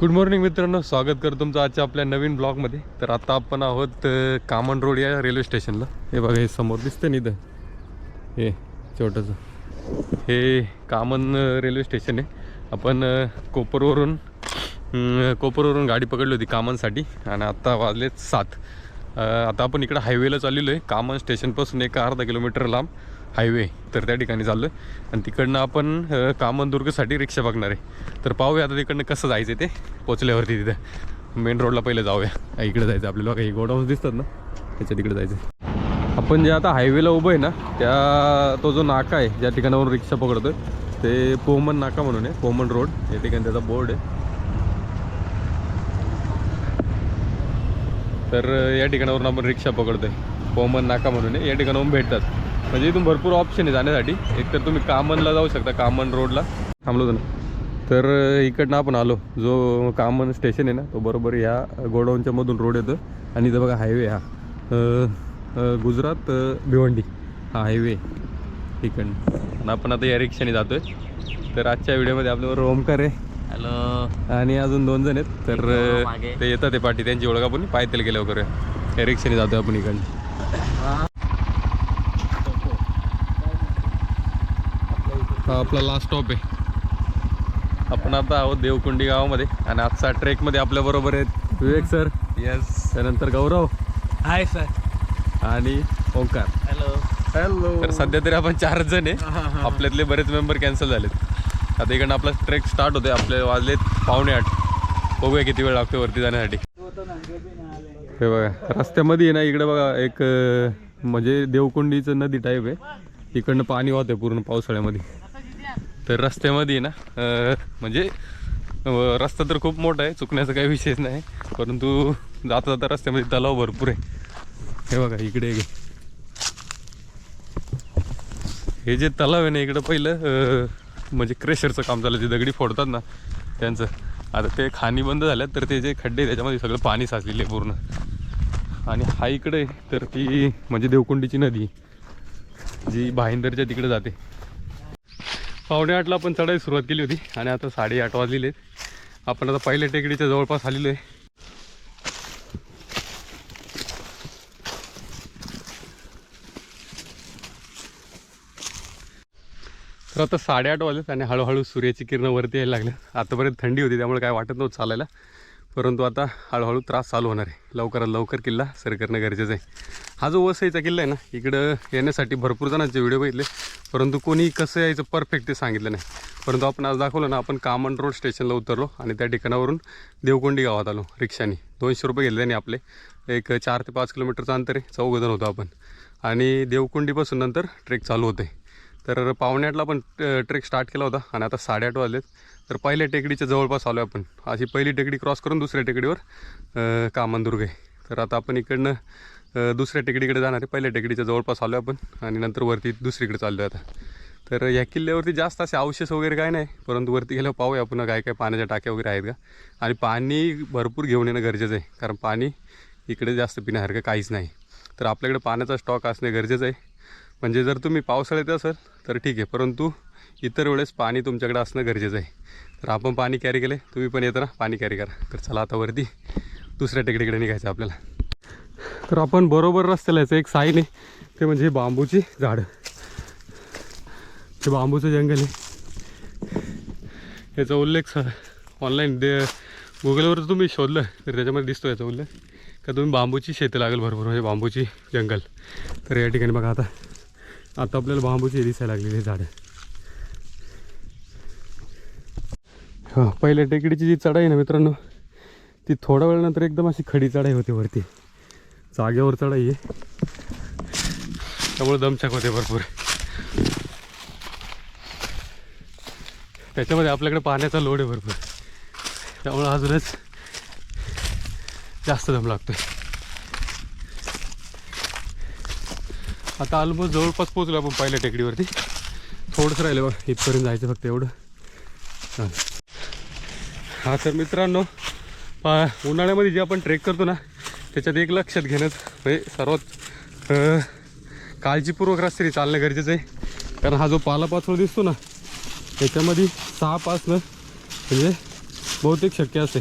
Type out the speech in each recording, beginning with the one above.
Good morning मित्रांनो. स्वागत करतो तुमचं आजच्या आपल्या नवीन ब्लॉगमध्ये. तर आता आपण आहोत कामन रोड या रेल्वे स्टेशनला. हे बघा हे समोर दिसतं ना इथं? हे छोटंसं. हे कामन रेल्वे स्टेशन आहे. आपण कोपरवरून कोपरवरून गाडी पकडली होती कामनसाठी आणि आत्ता वाजलेत सात. आता आपण इकडं हायवेला चाललेलो आहे. कामन स्टेशनपासून एक अर्धा किलोमीटर लांब. हायवे तर त्या ठिकाणी चाललो आहे आणि तिकडनं आपण कामनदुर्गसाठी रिक्षा बघणार आहे. तर पाहूया आता तिकडनं कसं जायचं ते पोचल्यावरती तिथं. मेन रोडला पहिले जाऊया. इकडे जायचं आपल्याला. काही गोडाऊन्स दिसतात ना? त्याच्या तिकडे जायचं आपण जे आता हायवेला उभं आहे ना त्या तो जो नाका आहे ज्या ठिकाणावरून रिक्षा पकडतो ते पोमन नाका म्हणून आहे पोमन रोड. या ठिकाणी त्याचा बोर्ड आहे. तर या ठिकाणावरून आपण रिक्षा पकडतो आहे पोमन नाका म्हणून आहे. या ठिकाणावरून भेटतात. म्हणजे इथून भरपूर ऑप्शन आहे जाण्यासाठी. एकतर तुम्ही कामनला जाऊ शकता कामन रोडला. थांबलो ना तर इकडनं आपण आलो. जो कामन स्टेशन आहे ना तो बरोबर या गोडाऊनच्या मधून रोड येतो. आणि इथं बघा हायवे हा. गुजरात भिवंडी. हा हायवे इकडनं. आणि आपण आता या रिक्षाने जातोय. तर आजच्या व्हिडिओमध्ये आपल्याबरोबर ओमकार आहे. हॅलो. आणि अजून दोन जण आहेत. तर हो. ते येतात ते पाठी. त्यांची ओळख आपण पायथेल गेल्या वगैरे या रिक्षाने जातोय आपण इकडनं. हा आपला लास्ट स्टॉप आहे. आपण आता आहोत देवकुंडी गावामध्ये आणि आजचा ट्रेकमध्ये आपल्या बरोबर आहेत विवेक सर यस त्यानंतर गौरव. हाय सर आणि ओंकार. हॅलो हॅलो तर सध्या तरी आपण चारच जण आहे. आपल्यातले बरेच मेंबर कॅन्सल झालेत. आता इकडनं आपला ट्रेक स्टार्ट होतोय. आपले वाजलेत पावणे आठ. बघूया किती वेळ लागतो वरती जाण्यासाठी. हे बघा रस्त्यामध्ये ना इकडे बघा एक म्हणजे देवकुंडीचं नदी टाईप आहे. इकडनं पाणी वाहतंय पूर्ण पावसाळ्यामध्ये. तर रस्त्यामध्ये आहे ना म्हणजे रस्ता तर खूप मोठा आहे चुकण्याचा काही विषयच नाही. परंतु जाता जाता रस्त्यामध्ये तलाव भरपूर आहे. हे बघा इकडे एक. हे जे तलाव आहे ना इकडं पहिलं म्हणजे क्रेशरचं काम झालं जे दगडी फोडतात ना त्यांचं. आता ते खाणी बंद झाल्यात तर ते जे खड्डे त्याच्यामध्ये सगळं पाणी साचलेलं आहे पूर्ण. आणि हा इकडे आहे, तर ती म्हणजे देवकुंडीची नदी जी भाईंदरच्या तिकडे जाते. पावणे आठला आपण चढायला सुरुवात केली होती आणि आता साडेआठ वाजलेले आहेत. आपण आता पहिल्या टेकडीच्या जवळपास आलेलो आहे. तर आता साडेआठ वाजलेत आणि हळूहळू सूर्याची किरणं वरती यायला लागल्या आतापर्यंत थंडी होती त्यामुळे काय वाटत नव्हतं चालायला. परंतु आता हळूहळू त्रास चालू होणार आहे. लवकरात लवकर किल्ला सर करणं गरजेचं आहे. हा जो वसईचा किल्ला आहे ना इकडं येण्यासाठी भरपूर जणांचे व्हिडिओ बघितले. परंतु कोणी कसं यायचं परफेक्ट ते सांगितलं नाही. परंतु आपण आज दाखवलं ना आपण कामन रोड स्टेशनला उतरलो आणि त्या ठिकाणावरून देवकोंडी गावात आलो रिक्षाने. दोनशे रुपये घेतले त्यांनी आपले. एक चार ते पाच किलोमीटरचं अंतर आहे चौघजण होतो आपण. आणि देवकुंडीपासून नंतर ट्रेक चालू होते. तर पावणे आठला आपण ट्रेक स्टार्ट केला होता आणि आता साडेआठ वाजलेत. तर पहिल्या टेकडीच्या जवळपास आलो आपण. अशी पहिली टेकडी क्रॉस करून दुसऱ्या टेकडीवर कामनदुर्ग आहे. तर आता आपण इकडनं दुसऱ्या टेकडीकडे जाणार आहे. पहिल्या टेकडीच्या जवळपास आलो आपण आणि नंतर वरती दुसरीकडे चाललो आहे आता. तर या किल्ल्यावरती जास्त असे अवशेष वगैरे काय नाही परंतु वरती गेल्यावर पाहूया आपण काय काय पाण्याच्या टाक्या वगैरे आहेत का. आणि पाणी भरपूर घेऊन येणं गरजेचं आहे कारण पाणी इकडे जास्त पिण्यासारखं काहीच नाही. तर आपल्याकडे पाण्याचा स्टॉक असणे गरजेचं आहे. म्हणजे जर तुम्ही पावसाळ्यात असाल तर ठीक आहे परंतु इतर वेळेस पाणी तुमच्याकडे असणं गरजेचं आहे. तर आपण पाणी कॅरी केले तुम्ही पण येताना पाणी कॅरी करा. तर चला आता वरती दुसऱ्या टेकडीकडे निघायचं आपल्याला. तर आपण बरोबर रस्त्याला यायचं एक साईन आहे. ते म्हणजे बांबूची झाडं. हे बांबूचं जंगल आहे. याचा उल्लेख ऑनलाईन दे गुगलवर तुम्ही शोधलं तर त्याच्यामध्ये दिसतो याचा उल्लेख. का तुम्ही बांबूची शेती लागेल भरपूर म्हणजे बांबूची जंगल. तर या ठिकाणी बघा आता. आता आपल्याला बांबूची दिसायला लागलेली झाडं. हां पहिल्या टेकडीची जी चढाई ना मित्रांनो ती थोड्या वेळानंतर एकदम अशी खडी चढाई होती वरती. जागेवर चढाई आहे. त्यामुळे दमछाक होते भरपूर. त्याच्यामध्ये आपल्याकडे पाण्याचा लोड आहे भरपूर. त्यामुळं अजूनच जास्त दम लागतोय. आता ऑलमोस्ट जवळपास पोहोचलो आपण पहिल्या टेकडीवरती. थोडंसं राहिलं बघ इथपर्यंत जायचं फक्त एवढं. हा तर मित्रांनो पा उन्हाळ्यामध्ये जे आपण ट्रेक करतो ना त्याच्यात एक लक्षात घेणं म्हणजे सर्वात काळजीपूर्वक रस्त्याने चालणं गरजेचं आहे. कारण हा जो पालापाचोळा दिसतो ना त्याच्यामध्ये सहा पाचनं म्हणजे बहुतेक शक्य असते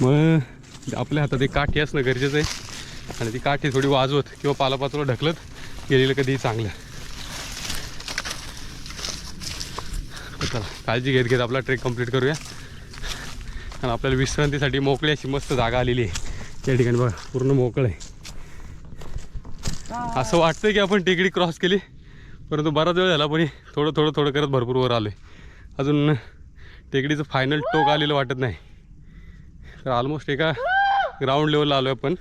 मग आपल्या हातात एक काठी असणं गरजेचं आहे. आणि ती काठी थोडी वाजवत किंवा पालापाचोळा ढकलत गेलेलं कधीही चांगलं. चला काळजी घेत घेत आपला ट्रेक कंप्लीट करूया. आणि आपल्याला विश्रांतीसाठी मोकळी अशी मस्त जागा आलेली आहे. त्या ठिकाणी बघा पूर्ण मोकळं आहे. असं वाटतं की आपण टेकडी क्रॉस केली परंतु बराच वेळ झाला पण थोडं थोडं थोडं करत भरपूर वर आलो आहे अजून टेकडीचं फायनल टोक आलेलं वाटत नाही. तर ऑलमोस्ट एका ग्राउंड लेवलला आलो आहे आपण.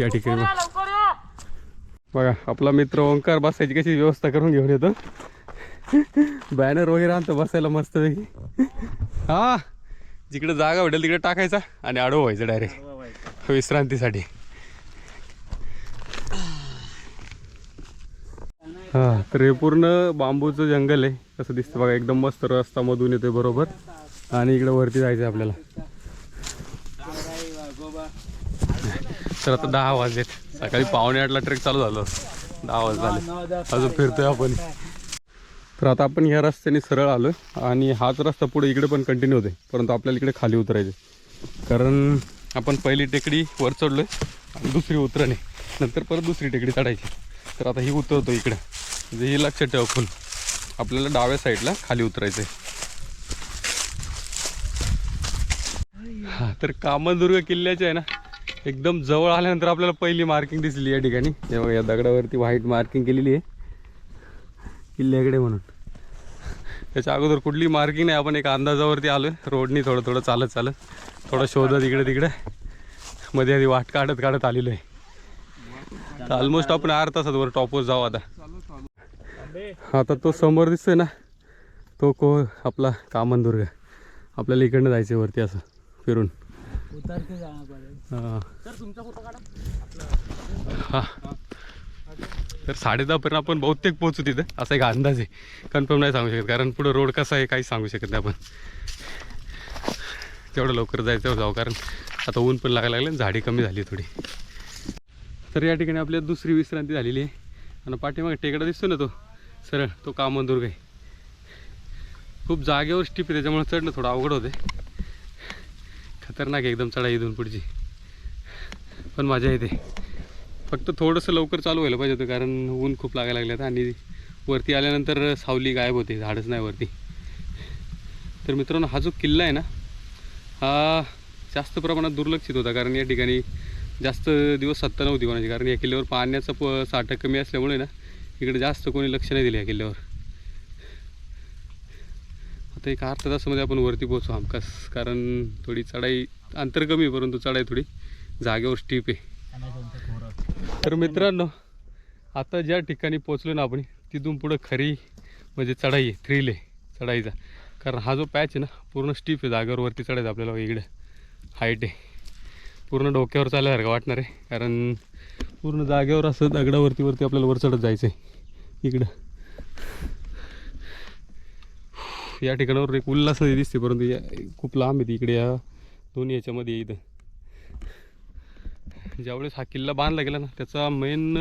या ठिकाणी बघा. आपला मित्र ओंकार बसायची कशी व्यवस्था करून घेऊन येतो. बॅनर वगैरे आणतो बसायला मस्तपैकी. हा जिकडे जागा भेटेल तिकडे टाकायचा आणि आडवं व्हायचं डायरेक्ट विश्रांतीसाठी. हा तर हे पूर्ण बांबूचं जंगल आहे. कसं दिसतं बघा एकदम मस्त रस्ता मधून येतोय बरोबर. आणि इकडे वरती जायचं आहे आपल्याला. तर आता दहा वाजलेत. सकाळी पावणे आठला ट्रेक चालू झालं. दहा वाज झाले. अजून फिरतोय आपण. तर आता आपण ह्या रस्त्याने सरळ आलो आणि हाच रस्ता पुढे इकडे पण कंटिन्यू होते परंतु आपल्याला इकडे खाली उतरायचे कारण आपण पहिली टेकडी वर चढलोय आणि दुसरी उतरणे. नंतर परत दुसरी टेकडी चढायची. तर आता ही उतरतो इकडे. म्हणजे ही लक्षात ठेवा फुल. आपल्याला डाव्या साईडला खाली उतरायचं आहे हा तर कामदुर्ग किल्ल्याचे आहे ना एकदम जवळ आल्यानंतर आपल्याला पहिली मार्किंग दिसली या ठिकाणी. या दगडावरती व्हाईट मार्किंग केलेली आहे. किल्ल्याकडे म्हणून. त्याच्या अगोदर कुठली मार्किंग नाही आपण एक अंदाजावरती आलो रोडनी थोडं थोडं चालत चालत थोडं शोधत इकडे तिकडे. मध्ये आधी वाट काढत काढत आलेलो आहे. तर ऑलमोस्ट आपण आर तासात वर टॉपवर जाऊ आता. आता तो समोर दिसतोय ना तो को आपला कामनदुर्ग. आपल्याला इकडनं जायचं आहे वरती असं फिरून. हा. तर साडे दहापर्यंत आपण बहुतेक पोहोचू तिथं. असा एक अंदाज आहे. कन्फर्म नाही सांगू शकत कारण पुढं रोड कसा आहे काहीच सांगू शकत नाही आपण. तेवढं लवकर जायचं तेवढं जाऊ कारण आता ऊन पण लागायला लागलं झाडी कमी झाली थोडी. तर या ठिकाणी आपल्या दुसरी विश्रांती झालेली आहे. आणि पाठीमागे टेकडा दिसतो ना तो? सरळ तो कामनदुर्ग आहे. खूप जागेवर स्टीप आहे त्याच्यामुळे चढणं थोडं अवघड होते खतरनाक आहे एकदम चढाई इथून पुढची. पण मजा येते. फक्त थोडंसं लवकर चालू व्हायला पाहिजे होतं कारण ऊन खूप लागायला लागले आणि वरती आल्यानंतर सावली गायब होते झाडच नाही वरती. तर मित्रांनो हा जो किल्ला आहे ना हा जास्त प्रमाणात दुर्लक्षित होता कारण या ठिकाणी जास्त दिवस सत्ता नव्हती कोणाची. कारण या किल्ल्यावर पाण्याचा प साठा कमी असल्यामुळे ना इकडे जास्त कोणी लक्ष नाही दिलं या किल्ल्यावर. आता एक अर्धा तासामध्ये आपण वरती पोहोचू हमखास. कारण थोडी चढाई अंतर कमी आहे परंतु चढाई थोडी जागेवर स्टीप आहे. तर मित्रांनो आता ज्या ठिकाणी पोचलो ना आपण तिथून पुढं खरी म्हणजे चढाई आहे थ्रील आहे चढाईचा. कारण हा जो पॅच आहे ना पूर्ण स्टीप आहे जागेवरती चढायचं आपल्याला इकडे. हाईट आहे. पूर्ण डोक्यावर चालल्यासारखं वाटणार आहे कारण पूर्ण जागेवर असं दगडावरती वरती आपल्याला वर चढत जायचं आहे इकडं. या ठिकाणावर एक उल्हास नदी दिसते परंतु या खूप लांब आहे ती इकडे या दोन्ही याच्यामध्ये इथं. ज्यावेळेस हा किल्ला बांधला गेला ना त्याचा मेन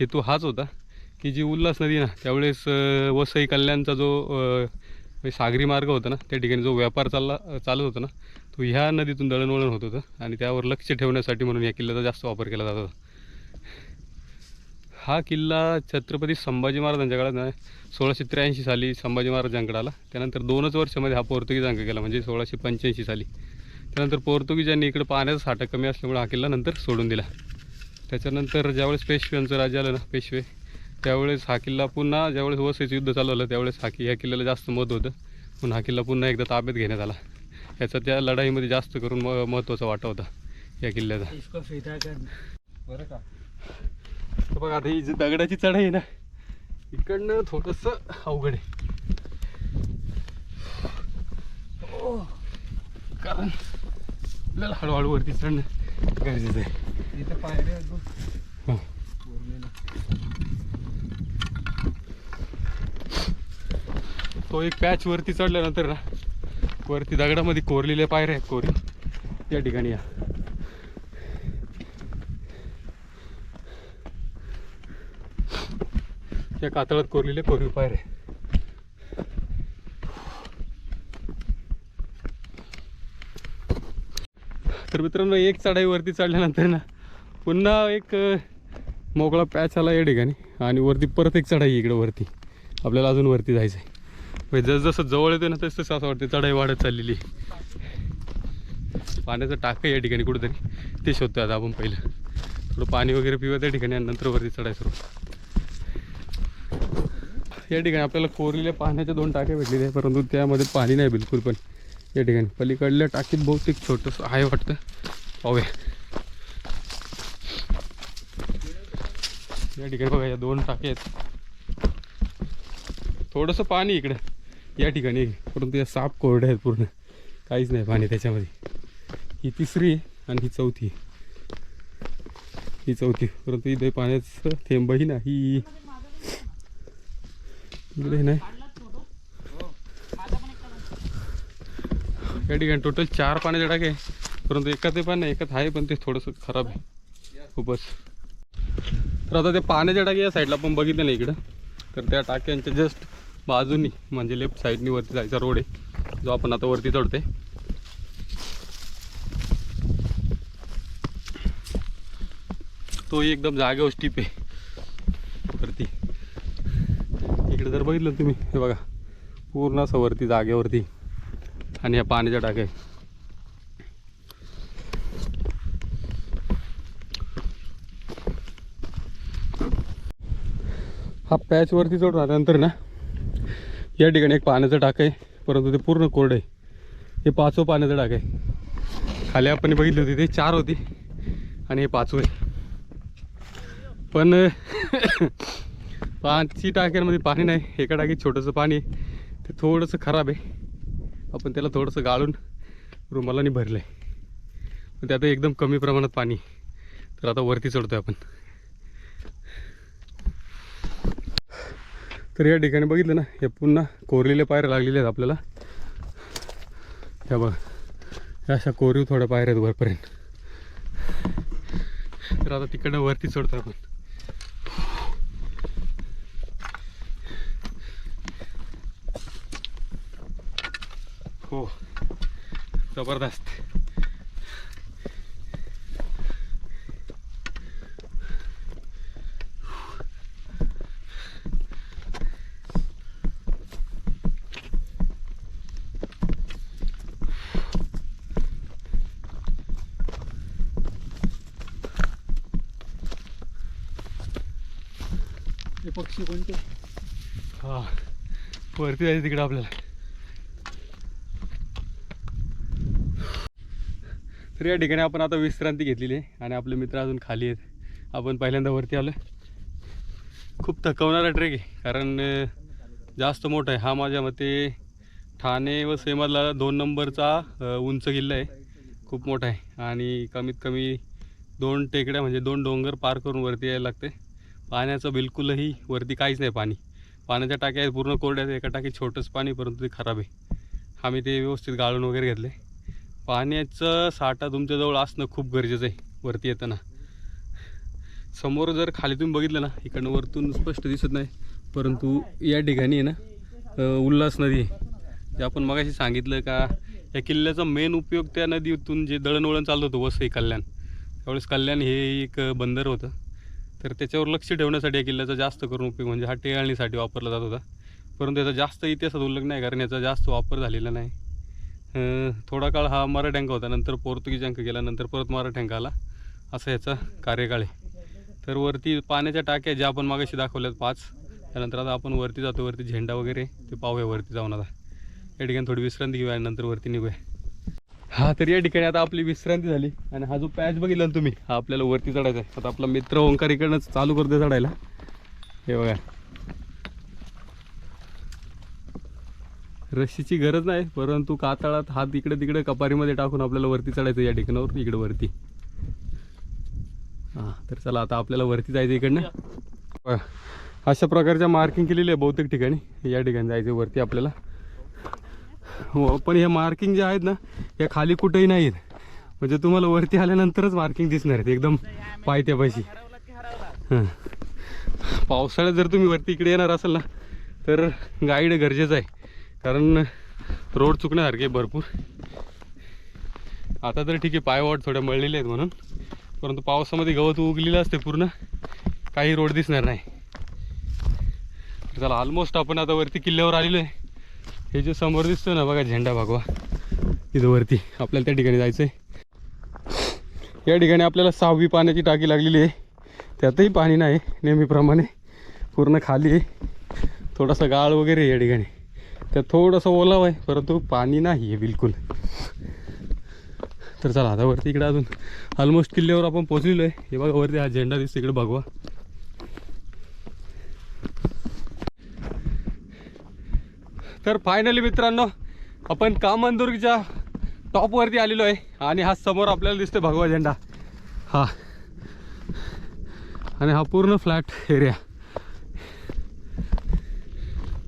हेतू हाच होता की जी उल्हास नदी ना त्यावेळेस वसई कल्याणचा जो म्हणजे सागरी मार्ग होता ना त्या ठिकाणी जो व्यापार चालला चालत होता ना तो ह्या नदीतून दळणवळण होत होतं आणि त्यावर लक्ष ठेवण्यासाठी म्हणून या किल्ल्याचा जास्त वापर केला जात होता. हा किल्ला छत्रपती संभाजी महाराजांच्या काळात सोळाशे त्र्याऐंशी साली संभाजी महाराजांकडे आला. त्यानंतर दोनच वर्षामध्ये हा पोर्तुगीजांक गेला म्हणजे सोळाशे पंच्याऐंशी साली. त्यानंतर पोर्तुगीजांनी इकडे पाण्याचा साठा कमी असल्यामुळे हा किल्ला नंतर सोडून दिला. त्याच्यानंतर ज्यावेळेस पेशव्यांचं राज्य आलं ना पेशवे त्यावेळेस हा किल्ला पुन्हा ज्यावेळेस वसईचं युद्ध चालू झालं त्यावेळेस हा या ह्या किल्ल्याला जास्त महत्त्व होतं. पण हा किल्ला पुन्हा एकदा ताब्यात घेण्यात आला. याचा त्या लढाईमध्ये जास्त करून म महत्त्वाचा वाटा होता या किल्ल्याचा. बरं का? तर बघा आता ही जी दगडाची चढाई आहे ना इकडनं थोडंसं अवघड आहे. हो, कारण आपल्याला हळूहळू वरती चढणं गरजेचं आहे. इथं पायऱ्या आहेत बघ. हा. कोरलेल्या. तो एक पॅच वरती चढल्यानंतर ना वरती दगडामध्ये कोरलेल्या पायऱ्या आहेत कोरी. या ठिकाणी या. या कातळात कोरलेल्या कोरीव पायऱ्या तर मित्रांनो एक चढाई वरती चढल्यानंतर ना पुन्हा एक मोकळा पॅच आला या ठिकाणी आणि वरती परत एक चढाई इकडं वरती. आपल्याला अजून वरती जायचं आहे जस जसं जवळ येते ना तसं तसं असं वाटतं चढाई वाढत चाललेली. पाण्याचं टाकं या ठिकाणी कुठंतरी. ते शोधतो आता आपण पहिलं. थोडं पाणी वगैरे पिवा त्या ठिकाणी आणि नंतर वरती चढाई सुरू. या ठिकाणी आपल्याला कोरलेल्या पाण्याच्या दोन टाके भेटलेले आहेत परंतु त्यामध्ये पाणी नाही बिलकुल पण. या ठिकाणी पलीकडल्या टाकीत बहुतेक छोटंसं आहे वाटतं. पाहूया. या ठिकाणी बघा या दोन टाके आहेत. थोडंसं पाणी इकडं. या ठिकाणी परंतु या साप कोरडे आहेत पूर्ण. काहीच नाही पाणी त्याच्यामध्ये. ही तिसरी आहे आणि ही चौथी. ही चौथी. परंतु इथे पाण्याचं थेंबही नाही. इकडे नाही. या ठिकाणी टोटल चार पाण्याचे टाके परंतु एकाच ते पण नाही एकाच आहे पण ते थोडंसं खराब आहे. खूपच. तर आता ते पाण्याच्या टाके या साईडला पण बघितलं नाही इकडं. तर त्या टाक्यांच्या जस्ट बाजूनी म्हणजे लेफ्ट साईडनी वरती जायचा रोड आहे. जो आपण आता वरती चढतोय. तो एकदम जागेवर स्टीप आहे. वरती. इकडे जर बघितलं तुम्ही हे बघा. पूर्ण असं वरती जागेवरती. आणि ह्या पाण्याच्या टाक्या आहे. हा पॅचवरती चढ चढून आल्यानंतर ना या ठिकाणी एक पाण्याचं टाक आहे. परंतु ते पूर्ण कोरडं आहे. हे पाचवं पाण्याचं टाक आहे. खाली आपण बघितली होती ते चार होती. आणि हे पाचवं आहे. पण पाचही टाक्यांमध्ये पाणी नाही. एका टाकीत छोटंसं पाणी ते थोडंसं खराब आहे. आपण त्याला थोडंसं गाळून रुमालाने भरलं आहे पण त्यात एकदम कमी प्रमाणात पाणी तर आता वरती चढतो आहे आपण. तर या ठिकाणी बघितलं ना हे पुन्हा कोरलेल्या पायऱ्या लागलेल्या आहेत आपल्याला. ह्या बघ ह्या अशा कोरीव थोड्या पायऱ्या आहेत वरपर्यंत. तर आता तिकडनं वरती चढतो आपण. हो जबरदस्त. पक्षी कोणते? हा वरती जायचं तिकडं आपल्याला. तर या ठिकाणी आपण आता विश्रांती घेतलेली आहे आणि आपले मित्र अजून खाली आहेत. आपण पहिल्यांदा वरती आलो खूप थकवणारा ट्रेक आहे कारण जास्त मोठा आहे. हा माझ्या मते ठाणे व सेमाला दोन नंबरचा उंच किल्ला आहे. खूप मोठा आहे. आणि कमीत कमी दोन टेकड्या म्हणजे दोन डोंगर पार करून वरती यायला लागते पाण्याचं बिलकुलही वरती काहीच नाही पाणी. पाण्याच्या टाक्या आहेत पूर्ण कोरड्या एका टाकी छोटंच पाणी परंतु ते खराब आहे. आम्ही ते व्यवस्थित गाळून वगैरे घेतले. पाण्याचं साठा तुमच्याजवळ असणं खूप गरजेचं आहे वरती येताना. समोर जर खाली तुम्ही बघितलं ना इकडनं वरतून स्पष्ट दिसत नाही परंतु या ठिकाणी आहे ना उल्हास नदी आहे. जे आपण मगाशी सांगितलं का या किल्ल्याचा मेन उपयोग त्या नदीतून जे दळणवळण चाललं होतं वसई कल्याण. त्यावेळेस कल्याण हे एक बंदर होतं. तर त्याच्यावर लक्ष ठेवण्यासाठी या किल्ल्याचा जास्त करून उपयोग म्हणजे हा टेळणीसाठी वापरला जात होता. परंतु याचा जास्त इतिहासात उल्लेख नाही कारण याचा जास्त वापर झालेला नाही. थोडा काळ हा मराठ्यांका होता. नंतर पोर्तुगीजांक गेला नंतर परत मराठ्यांका आला. असा याचा कार्यकाळ आहे. तर वरती पाण्याच्या टाक्या ज्या आपण मागाशी दाखवल्यात पाच त्यानंतर आता आपण वरती जातो. वरती झेंडा वगैरे ते पाहूया वरती जाऊन आता. या ठिकाणी थोडी विश्रांती घेऊया आणि नंतर वरती निघूया. हा तर या ठिकाणी आता आपली विश्रांती झाली. आणि हा जो पॅच बघितला ना तुम्ही हा आपल्याला वरती चढायचा आहे. आता आपला मित्र ओंकार इकडनंच चालू करते चढायला. हे बघा. रशीची गरज नाही परंतु कातळात हात इकडे तिकडे कपारीमध्ये टाकून आपल्याला वरती चढायचं या ठिकाणावर इकडे वरती. हां तर चला आता आपल्याला वरती जायचं इकडनं. अशा प्रकारच्या मार्किंग केलेली आहे बहुतेक ठिकाणी. या ठिकाणी जायचं वरती आपल्याला. हो पण हे मार्किंग जे आहेत ना या खाली कुठेही नाही आहेत म्हणजे तुम्हाला वरती आल्यानंतरच मार्किंग दिसणार आहेत एकदम पायथ्यापाशी. हां. पावसाळ्यात जर तुम्ही वरती इकडे येणार असाल ना तर गाईड गरजेचं आहे. कारण रोड चुकण्यासारखे भरपूर. आता तर ठीक आहे पायवाट थोड्या मळलेले आहेत म्हणून. परंतु पावसामध्ये गवत उगलेलं असते पूर्ण. काही रोड दिसणार नाही. चला ऑलमोस्ट आपण आता वरती किल्ल्यावर आलेलो आहे. हे जे समोर दिसतो ना बघा झेंडा भागवा. इथं वरती आपल्याला त्या ठिकाणी जायचं आहे या ठिकाणी आपल्याला सहावी पाण्याची टाकी लागलेली आहे. त्यातही पाणी नाही नेहमीप्रमाणे पूर्ण खाली आहे. थोडासा गाळ वगैरे आहे या ठिकाणी. त्यात थोडंसं ओलाव आहे परंतु पाणी नाही आहे बिलकुल. तर चला आता वरती इकडे अजून ऑलमोस्ट किल्ल्यावर आपण पोचलेलो आहे. हे बघा वरती हा झेंडा दिसतो इकडे बघवा तर फायनली मित्रांनो आपण कामनदुर्गच्या टॉपवरती आलेलो आहे आणि हा समोर आपल्याला दिसतोय भगवा झेंडा. हा. आणि हा पूर्ण फ्लॅट एरिया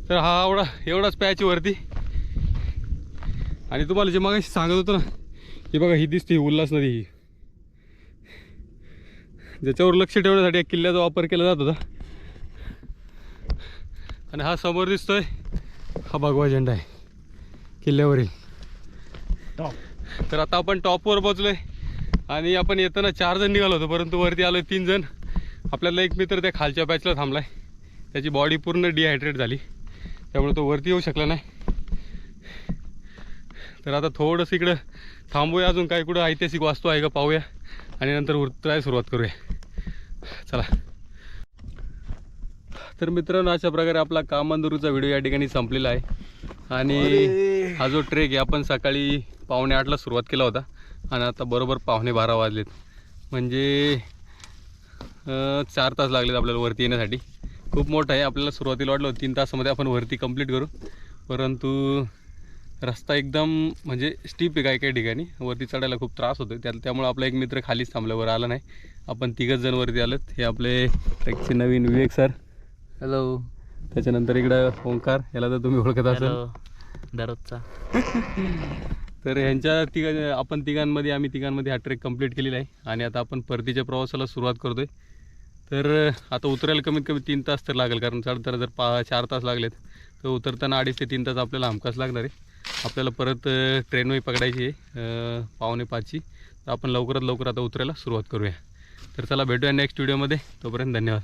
तर हा एवढा एवढाच पॅच वरती. आणि तुम्हाला जे मग सांगत होतो ना की बघा ही दिसते ही उल्हास नदी ही. ज्याच्यावर लक्ष ठेवण्यासाठी या किल्ल्याचा वापर केला जात होता. आणि हा समोर दिसतोय हा भगवा झेंडा आहे. किल्ल्यावरील. तर आता आपण टॉपवर पोचलोय आणि आपण येताना चार जण निघालो होतो परंतु वरती आलो तीन जण. आपल्याला एक मित्र त्या खालच्या पॅचला थांबलाय. त्याची बॉडी पूर्ण डिहायड्रेट झाली. त्यामुळे तो वरती येऊ शकला नाही. तर आता थोडंसं इकडं थांबूया अजून. काही कुठं ऐतिहासिक वास्तू आहे का पाहूया. आणि नंतर उतरायला सुरुवात करूया. चला. तर मित्रांनो अशा प्रकारे आपला कामंदुरूचा व्हिडिओ या ठिकाणी संपलेला आहे. आणि हा जो ट्रेक आहे आपण सकाळी पावणे आठला सुरुवात केला होता. आणि आता बरोबर पावणे बारा वाजलेत. म्हणजे चार तास लागलेत आपल्याला वरती येण्यासाठी. खूप मोठं आहे. आपल्याला सुरुवातीला वाटलं होतं तीन तासामध्ये आपण वरती कंप्लीट करू. परंतु रस्ता एकदम म्हणजे स्टीप आहे काही काही ठिकाणी. वरती चढायला खूप त्रास होतो त्या त्यामुळे आपला एक मित्र खालीच थांबल्यावर आला नाही. आपण तिघच जण वरती आलोत. हे आपले ट्रेकचे नवीन विवेक सर हॅलो त्याच्यानंतर इकडं ओंकार याला तर तुम्ही ओळखत असाल. दररोजचा. तर ह्यांच्या तिघा आपण तिघांमध्ये आम्ही तिघांमध्ये हा ट्रेक कंप्लीट केलेला आहे. आणि आता आपण परतीच्या प्रवासाला सुरुवात करतोय. तर आता उतरायला कमीत कमी तीन तास तर लागेल कारण चढताना जर पा चार तास लागलेत तर उतरताना अडीच ते तीन तास आपल्याला हमखास लागणार आहे. आपल्याला परत ट्रेनही पकडायची आहे पावणे पाचची. तर आपण लवकरात लवकर आता उतरायला सुरुवात करूया. तर चला भेटूया नेक्स्ट व्हिडिओमध्ये तोपर्यंत धन्यवाद.